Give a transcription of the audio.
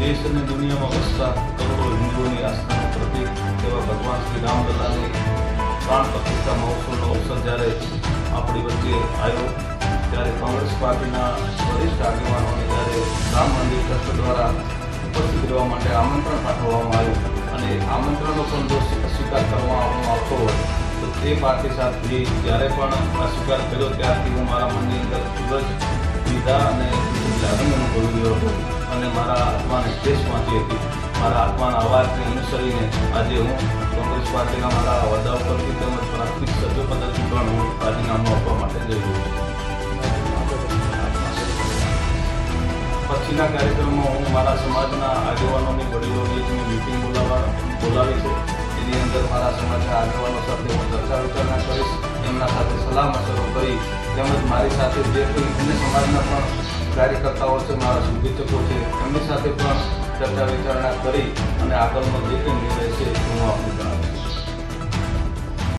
દેશ અને દુનિયામાં વસતા કરોડો હિન્દુઓની આસ્થાનું પ્રતિક એવા ભગવાન શ્રી રામલલાની પ્રાણ પ્રતિષ્ઠા મહોત્સવનો અવસર જ્યારે આપણી વચ્ચે આવ્યો, ત્યારે કોંગ્રેસ પાર્ટીના વરિષ્ઠ આગેવાનોને જ્યારે રામ મંદિર ટ્રસ્ટ દ્વારા ઉપસ્થિત રહેવા માટે આમંત્રણ પાઠવવામાં આવ્યું અને આમંત્રણનો પણ જો સ્વીકાર કરવામાં આવતો હોય, તો તે પાર્ટી સાથે જ્યારે પણ અસ્વીકાર કર્યો, ત્યારથી હું મારા મનની અંદર ખૂબ જ પીડા અને લાગણી અનુભવી રહ્યો હતો. અને મારા આત્માને ઠેસ પહોંચી હતી. મારા આત્માના અવાજને અનુસરીને આજે હું કોંગ્રેસ પાર્ટીના મારા હોદ્દા ઉપરથી તેમજ પ્રાથમિક સભ્ય પદથી પણ હું રાજીનામું આપવા માટે જઈ રહ્યો છું. પછીના કાર્યક્રમમાં હું મારા સમાજના આગેવાનોની, વડીલોની મેં મિટિંગ બોલાવવા બોલાવી છે એની અંદર મારા સમાજના આગેવાનો સાથે હું ચર્ચા વિચારણા કરીશ. એમના સાથે સલાહ મશરો કરી તેમજ મારી સાથે જે કોઈ અન્ય સમાજના પણ કાર્યકર્તાઓ છે, મારા શુભેચ્છકો છે, એમની સાથે પણ ચર્ચા વિચારણા કરી અને આગળનો જે કંઈ નિર્ણય છે હું આપવા